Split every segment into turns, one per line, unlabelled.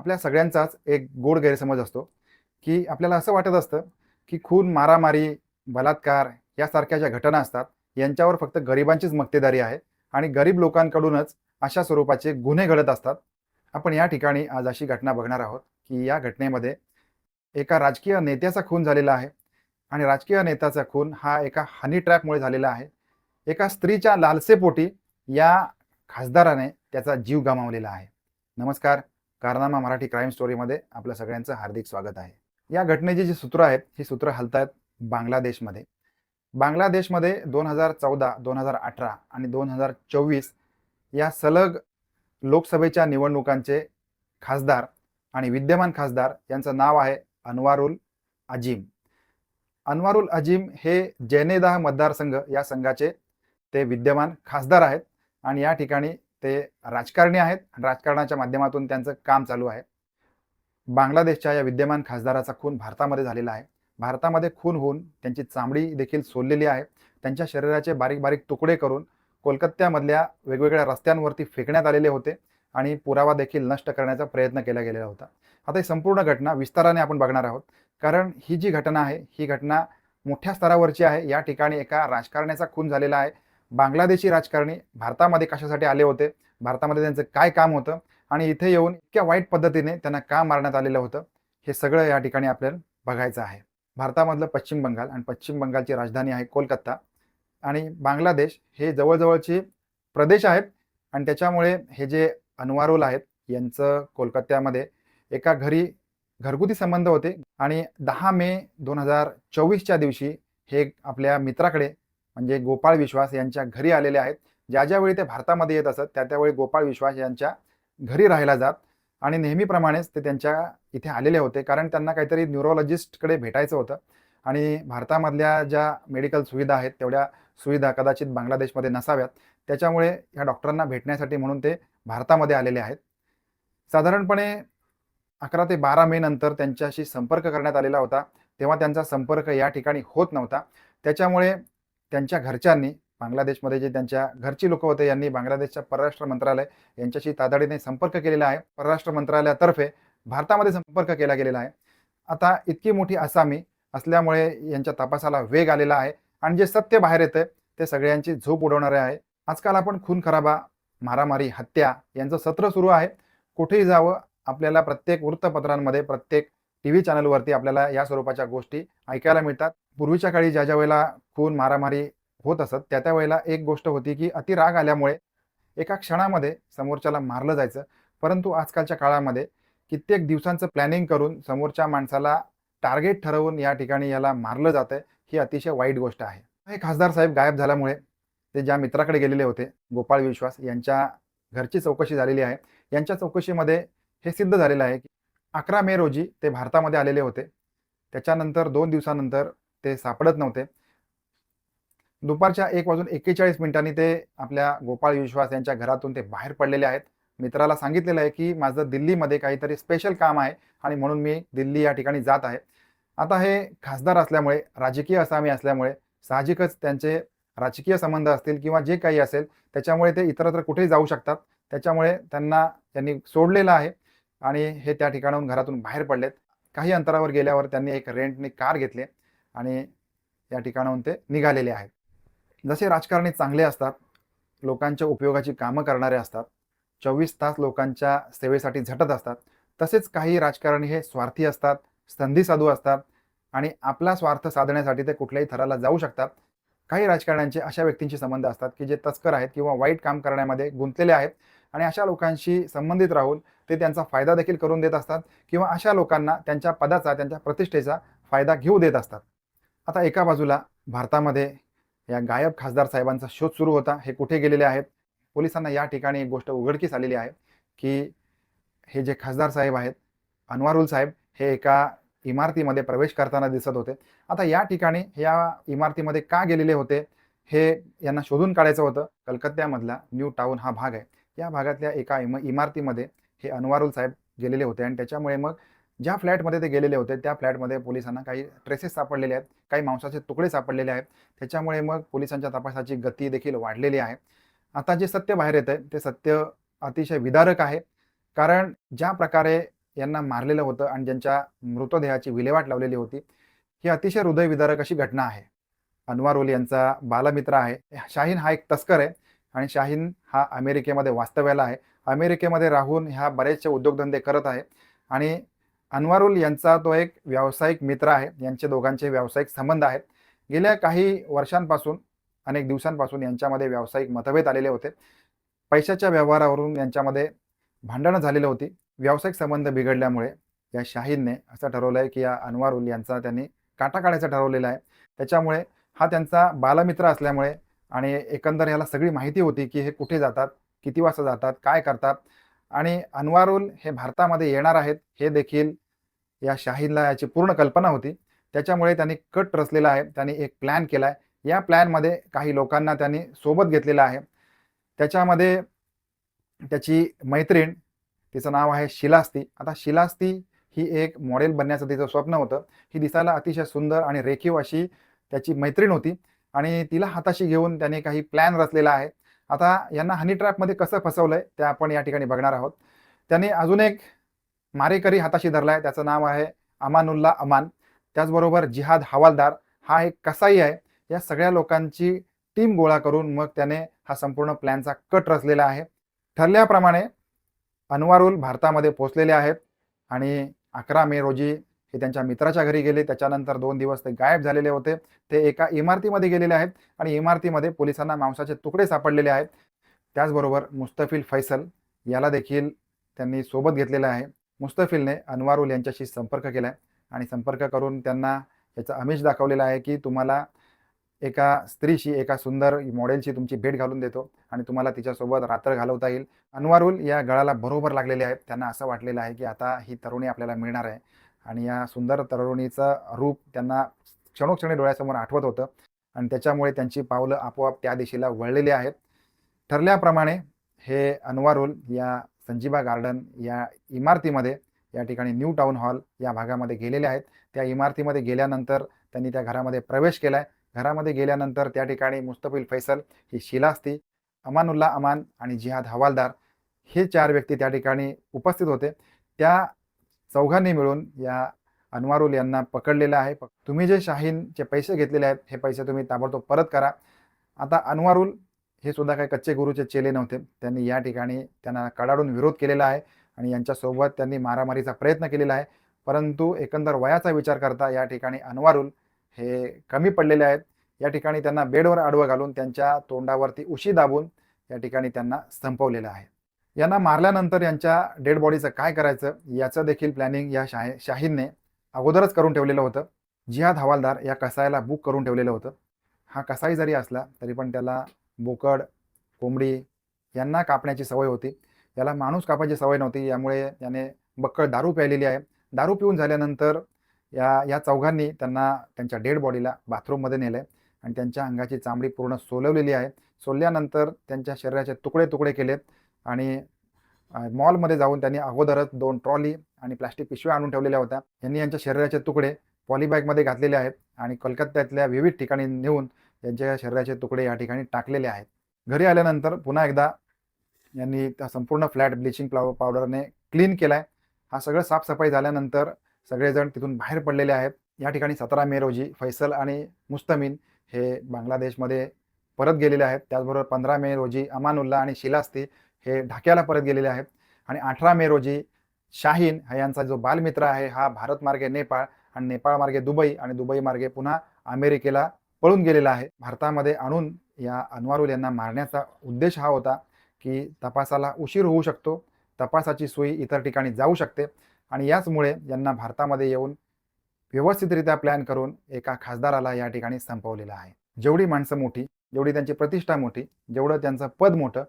आपल्या सगळ्यांचाच एक गोड गैरसमज असतो की आपल्याला असं वाटत असतं की खून मारामारी बलात्कार यासारख्या ज्या घटना असतात यांच्यावर फक्त गरिबांचीच मक्तेदारी आहे आणि गरीब लोकांकडूनच अशा स्वरूपाचे गुन्हे घडत असतात. आपण या ठिकाणी आज अशी घटना बघणार आहोत की या घटनेमध्ये एका राजकीय नेत्याचा खून झालेला आहे आणि राजकीय नेत्याचा खून हा एका हनी ट्रॅपमुळे झालेला आहे. एका स्त्रीच्या लालसेपोटी या खासदाराने त्याचा जीव गमावलेला आहे. नमस्कार. कारनामा मराठी क्राईम स्टोरीमध्ये आपलं सगळ्यांचं हार्दिक स्वागत आहे. या घटनेची जी सूत्र आहेत ही सूत्र हलतायत बांगलादेशमध्ये. बांगलादेशमध्ये दोन हजार चौदा दोन हजार अठरा आणि दोन हजार चोवीस या सलग लोकसभेच्या निवडणुकांचे खासदार आणि विद्यमान खासदार यांचं नाव आहे अनवारुल अजीम. अनवारुल अजीम हे जैनेदाह मतदारसंघ या संघाचे ते विद्यमान खासदार आहेत आणि या ठिकाणी ते राजकारणी आहेत. आणि राजकारणाच्या माध्यमातून त्यांचं काम चालू आहे. बांगलादेशच्या या विद्यमान खासदाराचा खून भारतामध्ये झालेला आहे. भारतामध्ये खून होऊन त्यांची चामडी देखील सोललेली आहे. त्यांच्या शरीराचे बारीक बारीक तुकडे करून कोलकात्यामधल्या वेगवेगळ्या रस्त्यांवरती फेकण्यात आलेले होते आणि पुरावा देखील नष्ट करण्याचा प्रयत्न केला गेलेला होता. आता ही संपूर्ण घटना विस्ताराने आपण बघणार आहोत. कारण ही जी घटना आहे ही घटना मोठ्या स्तरावरची आहे. या ठिकाणी एका राजकारण्याचा खून झालेला आहे. बांगलादेशी राजकारणी भारतामध्ये कशासाठी आले होते? भारतामध्ये त्यांचं काय काम होतं? आणि इथे येऊन इतक्या वाईट पद्धतीने त्यांना का मारण्यात आलेलं होतं? हे सगळं या ठिकाणी आपल्याला बघायचं आहे. भारतामधलं पश्चिम बंगाल आणि पश्चिम बंगालची राजधानी आहे कोलकाता. आणि बांगलादेश हे जवळजवळचे प्रदेश आहेत. आणि त्याच्यामुळे हे जे अनवारुल आहेत यांचं कोलकात्यामध्ये एका घरी घरगुती संबंध होते. आणि दहा मे दोन हजार चोवीसच्या दिवशी हे आपल्या मित्राकडे म्हणजे गोपाळ विश्वास यांच्या घरी आलेले आहेत. ज्या ज्यावेळी ते भारतामध्ये येत असत त्या त्यावेळी गोपाळ विश्वास यांच्या घरी राहायला जात. आणि नेहमीप्रमाणेच ते त्यांच्या इथे आलेले होते. कारण त्यांना काहीतरी न्युरोलॉजिस्टकडे भेटायचं होतं. आणि भारतामधल्या ज्या मेडिकल सुविधा आहेत तेवढ्या सुविधा कदाचित बांगलादेशमध्ये नसाव्यात. त्याच्यामुळे या डॉक्टरांना भेटण्यासाठी म्हणून ते भारतामध्ये आलेले आहेत. साधारणपणे अकरा ते बारा मे नंतर त्यांच्याशी संपर्क करण्यात आलेला होता. तेव्हा त्यांचा संपर्क या ठिकाणी होत नव्हता. त्याच्यामुळे त्यांच्या घरच्यांनी बांगलादेशमध्ये जे त्यांच्या घरची लोक होते यांनी बांगलादेशच्या परराष्ट्र मंत्रालय यांच्याशी तातडीने संपर्क केलेला आहे. परराष्ट्र मंत्रालयातर्फे भारतामध्ये संपर्क केला गेलेला आहे. आता इतकी मोठी आसामी असल्यामुळे यांच्या तपासाला वेग आलेला आहे आणि जे सत्य बाहेर येतं ते सगळ्यांची झोप उडवणारे आहे. आजकाल आपण खून खराबा मारामारी हत्या यांचं सत्र सुरू आहे. कुठेही जावं आपल्याला प्रत्येक वृत्तपत्रांमध्ये प्रत्येक टी व्ही चॅनलवरती आपल्याला या स्वरूपाच्या गोष्टी ऐकायला मिळतात. पूर्वीच्या काळी ज्या ज्या वेळेला खून मारामारी होत असत त्या त्या वेळेला एक गोष्ट होती की अति राग आल्यामुळे एका क्षणामध्ये समोरच्याला मारलं जायचं. परंतु आजकालच्या काळामध्ये कित्येक दिवसांचं प्लॅनिंग करून समोरच्या माणसाला टार्गेट ठरवून या ठिकाणी याला मारलं जातं ही अतिशय वाईट गोष्ट आहे. हे खासदार साहेब गायब झाल्यामुळे ते ज्या मित्राकडे गेलेले होते गोपाळ विश्वास यांच्या घरची चौकशी झालेली आहे. यांच्या चौकशीमध्ये हे सिद्ध झालेलं आहे की अकरा मे रोजी ते भारतामध्ये आलेले होते. त्याच्यानंतर दोन दिवसानंतर ते सापडत नव्हते. दुपारच्या एक वाजून एक्केचाळीस मिनिटांनी ते आपल्या गोपाळ विश्वास यांच्या घरातून ते बाहेर पडलेले आहेत. मित्राला सांगितलेलं आहे की माझं दिल्लीमध्ये काहीतरी स्पेशल काम आहे आणि म्हणून मी दिल्ली या ठिकाणी जात आहे. आता हे खासदार असल्यामुळे राजकीय असामी असल्यामुळे साहजिकच त्यांचे राजकीय संबंध असतील किंवा जे काही असेल त्याच्यामुळे ते इतरत्र कुठेही जाऊ शकतात. त्याच्यामुळे त्यांना त्यांनी सोडलेलं आहे. आणि हे त्या ठिकाणाहून घरातून बाहेर पडलेत. काही अंतरावर गेल्यावर त्यांनी एक रेंटने कार घेतली आणि या ठिकाणाहून ते निघालेले आहेत. जसे राजकारणी चांगले असतात लोकांच्या उपयोगाची कामं करणारे असतात चोवीस तास लोकांच्या सेवेसाठी झटत असतात तसेच काही राजकारणी हे स्वार्थी असतात संधी साधू असतात आणि आपला स्वार्थ साधण्यासाठी ते कुठल्याही थराला जाऊ शकतात. काही राजकारण्यांचे अशा व्यक्तींशी संबंध असतात की जे तस्कर आहेत किंवा वाईट काम करण्यामध्ये गुंतलेले आहेत आणि अशा लोकांशी संबंधित राहून ते त्यांचा फायदा देखील करून देत असतात किंवा अशा लोकांना त्यांच्या पदाचा त्यांच्या प्रतिष्ठेचा फायदा घेऊ देत असतात. आता एका बाजूला भारतामध्ये या गायब खासदार साहेबांचा शोध सुरू होता हे कुठे गेलेले आहेत? पोलिसांना या ठिकाणी एक गोष्ट उघडकीस आलेली आहे की हे जे खासदार साहेब आहेत अनवारुल साहेब हे एका इमारतीमध्ये प्रवेश करताना दिसत होते. आता या ठिकाणी या इमारतीमध्ये का गेलेले होते हे यांना शोधून काढायचं होतं. कलकत्त्यामधला न्यू टाऊन हा भाग आहे. या भागातल्या एका इम इमारतीमध्ये हे अनवारुल साहेब गेलेले होते आणि त्याच्यामुळे मग ज्या फ्लॅटमध्ये ते गेलेले होते त्या फ्लॅटमध्ये पोलिसांना काही ट्रेसेस सापडलेले आहेत काही मांसाचे तुकडे सापडलेले आहेत. त्याच्यामुळे मग पोलिसांच्या तपासाची गती देखील वाढलेली आहे. आता जे सत्य बाहेर येत आहे ते सत्य अतिशय विदारक आहे. कारण ज्या प्रकारे यांना मारलेलं होतं आणि ज्यांच्या मृतदेहाची विल्हेवाट लावलेली होती ही अतिशय हृदयविदारक अशी घटना आहे. अनवारुल यांचा बालमित्र आहे. शाहीन हा एक तस्कर आहे. आणि शाहीन हा अमेरिकेमध्ये वास्तव्याला आहे. अमेरिकेमध्ये राहून ह्या बरेचसे उद्योगधंदे करत आहे. आणि अनवारुल यांचा तो एक व्यावसायिक मित्र आहे. यांचे दोघांचे व्यावसायिक संबंध आहेत. गेल्या काही वर्षांपासून अनेक दिवसांपासून यांच्यामध्ये व्यावसायिक मतभेद आलेले होते. पैशाच्या व्यवहारावरून यांच्यामध्ये भांडणं झालेली होती. व्यावसायिक संबंध बिघडल्यामुळे या शाहीनने असं ठरवलं आहे की या अनवारुल यांचा त्यांनी काटा काढायचं ठरवलेलं आहे. त्याच्यामुळे हा त्यांचा बालमित्र असल्यामुळे आणि एकंदर ह्याला सगळी माहिती होती की हे कुठे जातात किती वाजता जातात काय करतात. आणि अनवारुल हे भारतामध्ये येणार आहेत हे देखील या शाहीनला याची पूर्ण कल्पना होती. त्याच्यामुळे त्यांनी कट रचलेला आहे त्यांनी एक प्लॅन केला आहे या प्लॅनमध्ये काही लोकांना त्यांनी सोबत घेतलेलं आहे. त्याच्यामध्ये त्याची मैत्रीण तिचं नाव आहे शिलास्ती. आता शिलास्ती ही एक मॉडेल बनण्याचं तिचं स्वप्न होतं. ही दिसायला अतिशय सुंदर आणि रेखीव अशी त्याची मैत्रीण होती. आणि तिला हाताशी घेऊन त्याने काही प्लॅन रचलेला आहे. आता यांना हनी ट्रॅपमध्ये कसं फसवलंय ते आपण या ठिकाणी बघणार आहोत. त्याने अजून एक मारेकरी हाताशी धरला आहे त्याचं नाव आहे अमानुल्ला अमान. त्याचबरोबर जिहाद हवालदार हा एक कसाई आहे. या सगळ्या लोकांची टीम गोळा करून मग त्याने हा संपूर्ण प्लॅनचा कट रचलेला आहे. ठरल्याप्रमाणे अनवारुल भारतामध्ये पोचलेले आहेत. आणि अकरा मे रोजी हे त्यांच्या मित्राच्या घरी गेले. त्याच्यानंतर दोन दिवस ते गायब झालेले होते. ते एका इमारतीमध्ये गेलेले आहेत आणि इमारतीमध्ये पोलिसांना मांसाचे तुकडे सापडलेले आहेत. त्याचबरोबर मुस्तफिल फैसल याला देखील त्यांनी सोबत घेतलेलं आहे. मुस्तफिलने अनवारुल यांच्याशी संपर्क केला आहे आणि संपर्क करून त्यांना याचा आमिष दाखवलेला आहे की तुम्हाला एका स्त्रीशी एका सुंदर मॉडेलशी तुमची भेट घालून देतो आणि तुम्हाला तिच्यासोबत रात्र घालवता येईल. अनवारुल या गळाला बरोबर लागलेले आहेत. त्यांना असं वाटलेलं आहे की आता ही तरुणी आपल्याला मिळणार आहे. आणि या सुंदर तरुणीचं रूप त्यांना क्षणोक्षणी डोळ्यासमोर आठवत होतं. आणि त्याच्यामुळे त्यांची पावलं आपोआप त्या दिशेला वळलेली आहेत. ठरल्याप्रमाणे हे अनवारुल या संजीबा गार्डन या इमारतीमध्ये या ठिकाणी न्यू टाउन हॉल या भागामध्ये गेलेले आहेत. त्या इमारतीमध्ये गेल्यानंतर त्यांनी त्या घरामध्ये प्रवेश केला आहे घरामध्ये गेल्यानंतर त्या ठिकाणी मुस्तफिल फैसल ही शिलास्ती अमानुल्ला अमान आणि जिहाद हवालदार हे चार व्यक्ती त्या ठिकाणी उपस्थित होते. त्या चौघांनी मिळून या अनवारुल यांना पकडलेलं आहे. तुम्ही जे शाहीनचे पैसे घेतलेले आहेत हे पैसे तुम्ही ताबडतोब परत करा. आता अनवारुल हे सुद्धा काही कच्चे गुरुचे चेले नव्हते. त्यांनी या ठिकाणी त्यांना कडाडून विरोध केलेला आहे आणि यांच्यासोबत त्यांनी मारामारीचा प्रयत्न केलेला आहे. परंतु एकंदर वयाचा विचार करता या ठिकाणी अनवारुल हे कमी पडलेले आहेत. या ठिकाणी त्यांना बेडवर आडवं घालून त्यांच्या तोंडावरती उशी दाबून या ठिकाणी त्यांना संपवलेलं आहे. यांना मारल्यानंतर यांच्या डेड बॉडीचं काय करायचं याचं देखील प्लॅनिंग या शाही शाहीनने अगोदरच करून ठेवलेलं होतं. जिहाद हवालदार या कसायला बुक करून ठेवलेलं होतं. हा कसाई जरी असला तरी पण त्याला बोकड कोंबडी यांना कापण्याची सवय होती. याला माणूस कापायची सवय नव्हती यामुळे याने बक्कळ दारू प्यायलेली आहे. दारू पिऊन झाल्यानंतर या या चौघांनी त्यांना त्यांच्या डेड बॉडीला बाथरूममध्ये नेलं आहे आणि त्यांच्या अंगाची चामडी पूर्ण सोलवलेली आहे. सोलल्यानंतर त्यांच्या शरीराचे तुकडे तुकडे केलेत. आणि मॉलमध्ये जाऊन त्यांनी अगोदरच दोन ट्रॉली आणि प्लास्टिक पिशव्या आणून ठेवलेल्या होत्या. यांनी यांच्या शरीराचे तुकडे पॉलीबॅगमध्ये घातलेले आहेत आणि कलकत्त्यातल्या विविध ठिकाणी नेऊन यांच्या शरीराचे तुकडे या ठिकाणी टाकलेले आहेत. घरी आल्यानंतर पुन्हा एकदा यांनी त्या संपूर्ण फ्लॅट ब्लिचिंग पाव पावडरने क्लीन केला आहे हा सगळं साफसफाई झाल्यानंतर सगळेजण तिथून बाहेर पडलेले आहेत. या ठिकाणी सतरा मे रोजी फैसल आणि मुस्तमीन हे बांगलादेशमध्ये परत गेलेले आहेत. त्याचबरोबर पंधरा मे रोजी अमानुल्ला आणि शिलास्ती हे ढाक्याला परत गेलेले आहेत. आणि अठरा मे रोजी शाहीन हा यांचा जो बालमित्र आहे हा भारत मार्गे नेपाळ आणि नेपाळ मार्गे दुबई आणि दुबई मार्गे पुन्हा अमेरिकेला पळून गेलेला आहे. भारतामध्ये आणून या अनवारुल यांना मारण्याचा उद्देश हा होता की तपासाला उशीर होऊ शकतो तपासाची सोयी इतर ठिकाणी जाऊ शकते आणि याचमुळे यांना भारतामध्ये येऊन व्यवस्थितरित्या प्लॅन करून एका खासदाराला या ठिकाणी संपवलेलं आहे. जेवढी माणसं मोठी जेवढी त्यांची प्रतिष्ठा मोठी जेवढं त्यांचं पद मोठं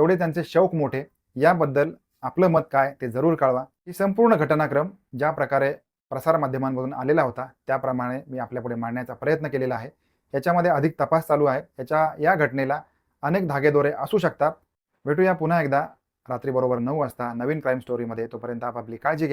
तेवढे त्यांचे शौक मोठे. याबद्दल आपलं मत काय ते जरूर कळवा. ही संपूर्ण घटनाक्रम ज्या प्रकारे प्रसारमाध्यमांमधून आलेला होता त्याप्रमाणे मी आपल्यापुढे मांडण्याचा प्रयत्न केलेला आहे. याच्यामध्ये अधिक तपास चालू आहे. याच्या या घटनेला अनेक धागेदोरे असू शकतात. भेटूया पुन्हा एकदा. रात्री बरोबर नऊ वाजता नवीन क्राईम स्टोरीमध्ये. तोपर्यंत आपापली काळजी